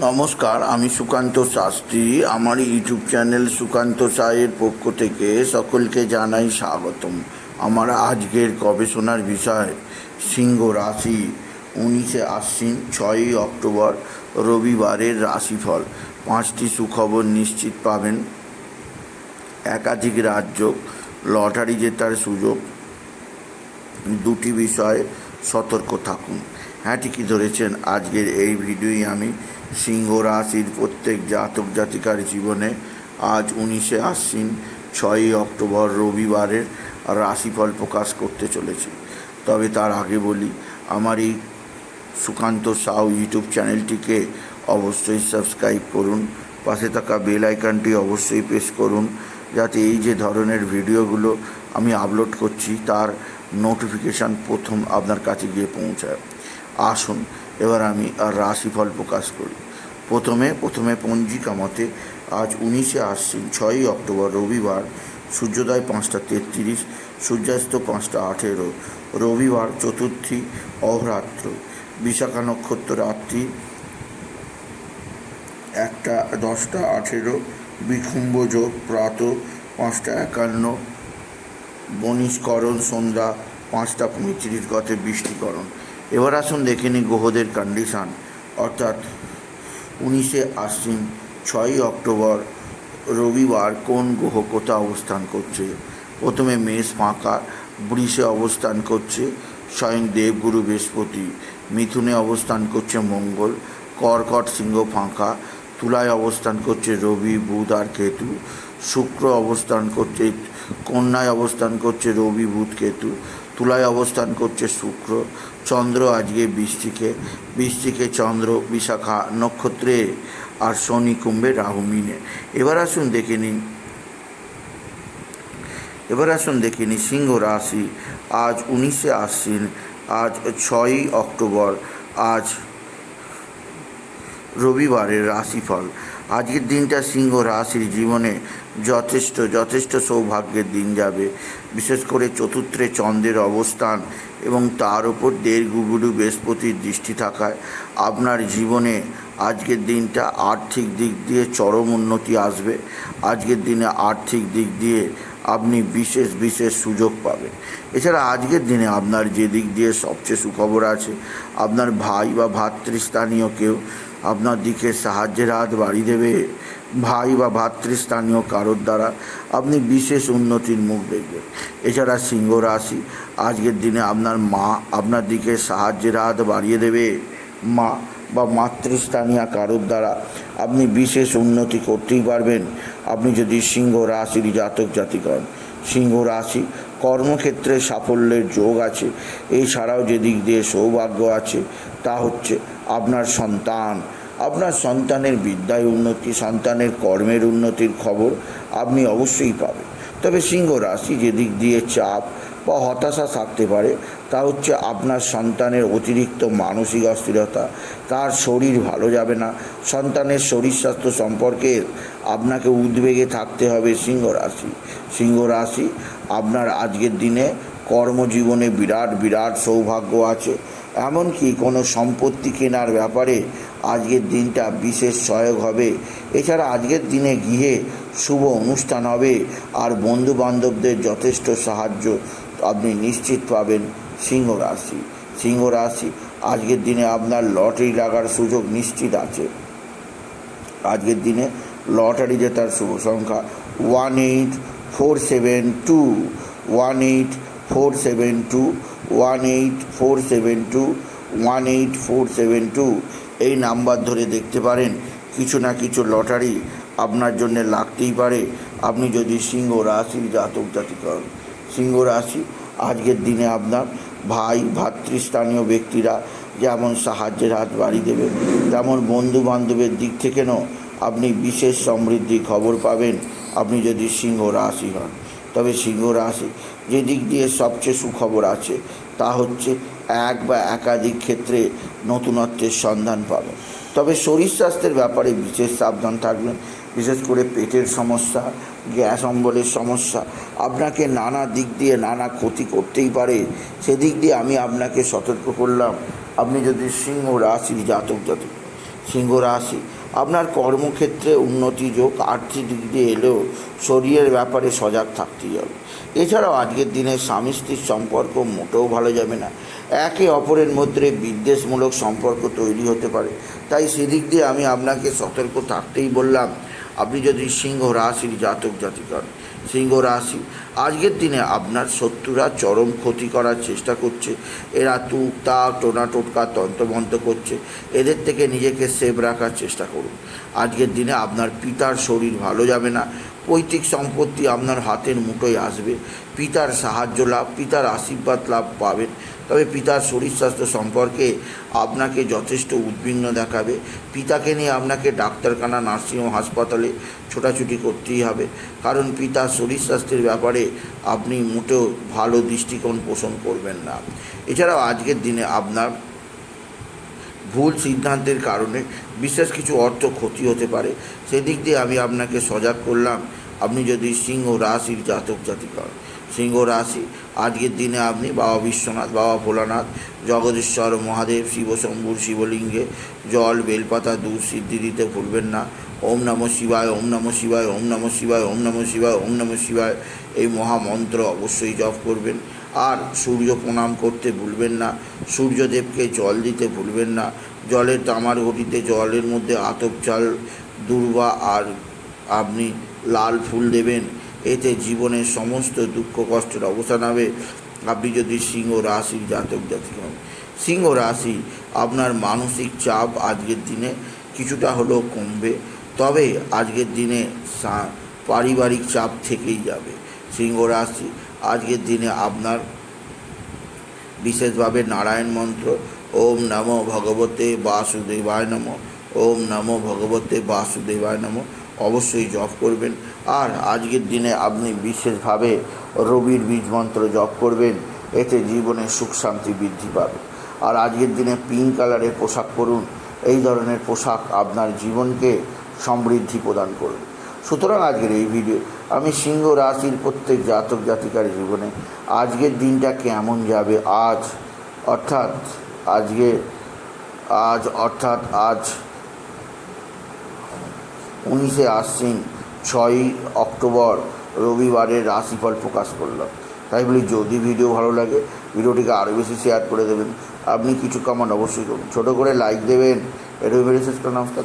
নমস্কার, আমি সুকান্ত শাস্ত্রী। আমার ইউটিউব চ্যানেল সুকান্ত সায়ের পক্ষ থেকে সকলকে জানাই স্বাগতম। আমার আজকের গবেষণার বিষয়, সিংহ রাশি। উনিশে আশ্বিন, ছয়ই অক্টোবর, রবিবারের রাশিফল। পাঁচটি সুখবর নিশ্চিত পাবেন। একাধিক রাজ্য, লটারি জেতার সুযোগ। দুটি বিষয়ে সতর্ক থাকুন। হ্যাঁ ঠিকই ধরেছেন। আজকের এই ভিডিওই আমি সিংহ রাশির প্রত্যেক জাতক জাতিকার জীবনে আজ উনিশে আশ্বিন ছয়ই অক্টোবর রবিবারের রাশিফল প্রকাশ করতে চলেছি। তবে তার আগে বলি, আমার এই সুকান্ত সাউ ইউটিউব চ্যানেলটিকে অবশ্যই সাবস্ক্রাইব করুন, পাশে থাকা বেল আইকনটি অবশ্যই প্রেস করুন, যাতে এই যে ধরনের ভিডিওগুলো আমি আপলোড করছি, তার নোটিফিকেশান প্রথম আপনার কাছে গিয়ে পৌঁছায়। আসুন, এবার আমি আর রাশিফল প্রকাশ করি। প্রথমে প্রথমে পঞ্জিকা মতে আজ উনিশে আশ্বিন ছয়ই অক্টোবর রবিবার, সূর্যোদয় পাঁচটা তেত্রিশ, সূর্যাস্ত পাঁচটা আঠেরো, রবিবার চতুর্থী অহরাত্র, বিশাখা নক্ষত্র রাত্রি একটা দশটা আঠেরো বিখুম্ব যোগ প্রাত পাঁচটা একান্ন বনিষ্করণ সন্ধ্যা পাঁচটা পঁয়ত্রিশ গতে বৃষ্টিকরণ। এবার আসুন দেখে নিই গ্রহদের কন্ডিশান অর্থাৎ উনিশে আশ্বিন ছয়ই অক্টোবর রবিবার কোন গ্রহ কোথা অবস্থান করছে? প্রথমে মেষ ফাঁকা, বৃষে অবস্থান করছে, স্বয়ং দেবগুরু বৃহস্পতি। মিথুনে অবস্থান করছে মঙ্গল, কর্কট সিংহ ফাঁকা, তুলায় অবস্থান করছে রবি, বুধ আর কেতু। শুক্র অবস্থান করছে, কন্যায় অবস্থান করছে রবি, বুধ, কেতু। তুলায় অবস্থান করছে শুক্র চন্দ্র, আজকে বৃষ্টিকে বৃষ্টিকে চন্দ্র, বিশাখা নক্ষত্রে আর শনি কুম্ভে রাহু মিনে। এবার আসুন দেখে নিন। এবার আসুন দেখে নিই সিংহ রাশি। আজ উনিশে আশ্বিন, আজ ছয়ই অক্টোবর, আজ রবিবারের রাশিফল। আজকের দিনটা সিংহ রাশির জীবনে যথেষ্ট যথেষ্ট সৌভাগ্যের দিন যাবে। বিশেষ করে চতুর্থে চন্দ্রের অবস্থান এবং তার উপর দেড় গুবুডু বৃহস্পতির দৃষ্টি থাকায় আপনার জীবনে আজকের দিনটা আর্থিক দিক দিয়ে চরম উন্নতি আসবে। আজকের দিনে আর্থিক দিক দিয়ে আপনি বিশেষ বিশেষ সুযোগ পাবেন। এছাড়া আজকের দিনে আপনার যে দিক দিয়ে সবচেয়ে সুখবর আছে, আপনার ভাই বা ভাতৃস্থানীয় কেউ আপনার দিকে সাহায্যের হাত বাড়িয়ে দেবে, ভাই বা ভাতৃস্থানীয় কারোর দ্বারা আপনি বিশেষ উন্নতির মুখ দেখবেন। এছাড়া সিংহ রাশি, আজকের দিনে আপনার মা আপনার দিকে সাহায্যের হাত বাড়িয়ে দেবে। মা বা মাতৃস্থানীয় কারোর দ্বারা আপনি বিশেষ উন্নতি করতেই পারবেন। আপনি যদি সিংহ রাশির জাতক জাতিক হন সিংহ রাশি কর্মক্ষেত্রে সাফল্যের যোগ আছে। এছাড়াও যে দিক দিয়ে সৌভাগ্য আছে, তা হচ্ছে আপনার সন্তান। আপনার সন্তানের বিদ্যায় উন্নতি, সন্তানের কর্মের উন্নতির খবর আপনি অবশ্যই পাবেন। তবে সিংহ রাশি যে দিক দিয়ে চাপ বা হতাশা থাকতে পারে, তা হচ্ছে আপনার সন্তানের অতিরিক্ত মানসিক অস্থিরতা। তার শরীর ভালো যাবে না। সন্তানের শরীর স্বাস্থ্য সম্পর্কে আপনাকে উদ্বেগে থাকতে হবে সিংহ রাশি। সিংহ রাশি, আপনার আজকের দিনে কর্মজীবনে বিরাট বিরাট সৌভাগ্য আছে। এমনকি কোনো সম্পত্তি কেনার ব্যাপারে আজকের দিনটা বিশেষ সহায়ক হবে। এছাড়া আজকের দিনে গৃহে শুভ অনুষ্ঠান হবে। আর বন্ধু বান্ধবদের যথেষ্ট সাহায্য আপনি নিশ্চিত পাবেন সিংহ রাশি। সিংহ রাশি, আজকের দিনে আপনার লটারি লাগার সুযোগ নিশ্চিত আছে। আজকের দিনে লটারি জেতার শুভ সংখ্যা one eight four seven two, one eight four seven two, one eight four seven two, one eight four seven two. এই নাম্বার ধরে দেখতে পারেন, কিছু না কিছু লটারি আপনার জন্য লাগতেই পারে। আপনি যদি সিংহ রাশির জাতক জাতিক হন সিংহ রাশি। আজকের দিনে আপনার ভাই, ভাতৃস্থানীয় ব্যক্তিরা যেমন সাহায্যের হাত বাড়িয়ে দেবে, তেমন বন্ধু বান্ধবের দিক থেকেও আপনি বিশেষ সমৃদ্ধি খবর পাবেন, আপনি যদি সিংহ রাশি হন। তবে সিংহ রাশি যে দিক দিয়ে সবচেয়ে সুখবর আছে, তা হচ্ছে এক বা একাধিক ক্ষেত্রে নতুনত্বের সন্ধান পাবেন তবে শরীর স্বাস্থ্যের ব্যাপারে বিশেষ সাবধান থাকবেন বিশেষ করে পেটের সমস্যা, গ্যাস, অম্বলের সমস্যা, আপনাকে নানা দিক দিয়ে নানা ক্ষতি করতেই পারে। সেদিক দিয়ে আমি আপনাকে সতর্ক করলাম। আপনি যদি সিংহ রাশির জাতক জাতক, সিংহ রাশি, আপনার কর্মক্ষেত্রে উন্নতি যোগ, আর্থিক দিক দিয়ে এলেও শরীরের ব্যাপারে সজাগ থাকতেই হবে। এছাড়াও আজকের দিনে স্বামী স্ত্রীর সম্পর্ক মোটেও ভালো যাবে না। একে অপরের মধ্যে বিদ্বেষমূলক সম্পর্ক তৈরি হতে পারে। তাই সেদিক দিয়ে আমি আপনাকে সতর্ক থাকতেই বললাম। আপনি যদি সিংহ রাশির জাতক জাতিকার, সিংহ রাশি, আজকের দিনে আপনার শত্রুরা চরম ক্ষতি করার চেষ্টা করছে। এরা তুক, তাক, টোনা, টোটকা, তন্ত্রমন্ত্র করছে। এদের থেকে নিজেকে সেভ রাখার চেষ্টা করুন। আজকের দিনে আপনার পিতার শরীর ভালো যাবে না। পৈতৃক সম্পত্তি আপনার হাতের মুঠোয় আসবে। পিতার সাহায্য লাভ, পিতার আশীর্বাদ লাভ পাবেন। তবে পিতার শরীর স্বাস্থ্য সম্পর্কে আপনাকে যথেষ্ট উদ্বিগ্ন দেখাবে। পিতাকে নিয়ে আপনাকে ডাক্তারখানা নার্সিংহোম হাসপাতালে ছোটাছুটি করতেই হবে। কারণ পিতার শরীর স্বাস্থ্যের ব্যাপারে আপনি মোটেও ভালো দৃষ্টিকোণ পোষণ করবেন না। এছাড়াও আজকের দিনে আপনার ভুল সিদ্ধান্তের কারণে বিশেষ কিছু অর্থ ক্ষতি হতে পারে। সেদিক দিয়ে আমি আপনাকে সজাগ করলাম। আপনি যদি সিংহ রাশির জাতক জাতিকা। সিংহ রাশি, আজকের দিনে আপনি বাবা বিশ্বনাথ, বাবা ভোলানাথ, জগদীশ্বর, মহাদেব শিবশম্ভুর শিবলিঙ্গে, জল, বেলপাতা, দুধ সিদ্ধি দিতে ভুলবেন না ওম নম শিবায়, ওম নম শিবায়, ওম নম শিবায়, ওম নম শিবায়, ওম নম শিবায় এই মহামন্ত্র অবশ্যই জপ করবেন আর সূর্য প্রণাম করতে ভুলবেন না, সূর্যদেবকে জল দিতে ভুলবেন না জলের তামার ঘটিতে জলের মধ্যে আতপ চাল, দুর্বা আর আপনি লাল ফুল দেবেন। এতে জীবনের সমস্ত দুঃখ, কষ্টের অবসান হবে। আপনি যদি সিংহ রাশির জাতক জাতিক হন, সিংহ রাশি আপনার মানসিক চাপ আজকের দিনে কিছুটা হলেও কমবে। তবে আজকের দিনে পারিবারিক চাপ থেকেই যাবে। সিংহ রাশি আজকের দিনে আপনার বিশেষভাবে নারায়ণ মন্ত্র, ওম নমো ভগবতে বাসুদেবায় নম, ওম নমো ভগবতে বাসুদেবায় নম অবশ্যই জপ করবেন। আর আজকের দিনে আপনি বিশেষভাবে রবির বীজ মন্ত্র জপ করবেন, এতে জীবনে সুখ শান্তি বৃদ্ধি পাবে। আর আজকের দিনে পিঙ্ক কালারের পোশাক পরুন, এই ধরনের পোশাক আপনার জীবনকে সমৃদ্ধি প্রদান করবে। সুতরাং আজকের এই ভিডিও আমি সিংহ রাশির প্রত্যেক জাতক জাতিকার জীবনে আজকের দিনটা কেমন যাবে আজ, অর্থাৎ আজকে, আজ অর্থাৎ আজ উনিশে আশ্বিন ছয়ই অক্টোবর রবিবারের রাশিফল প্রকাশ করলাম তাই বলি, যদি ভিডিও ভালো লাগে, ভিডিওটিকে আরও বেশি শেয়ার করে দেবেন। আপনি কিছু কামান অবশ্যই করুন। ছোটো করে লাইক দেবেন। এটা ভেবে শেষ করে নমস্কার।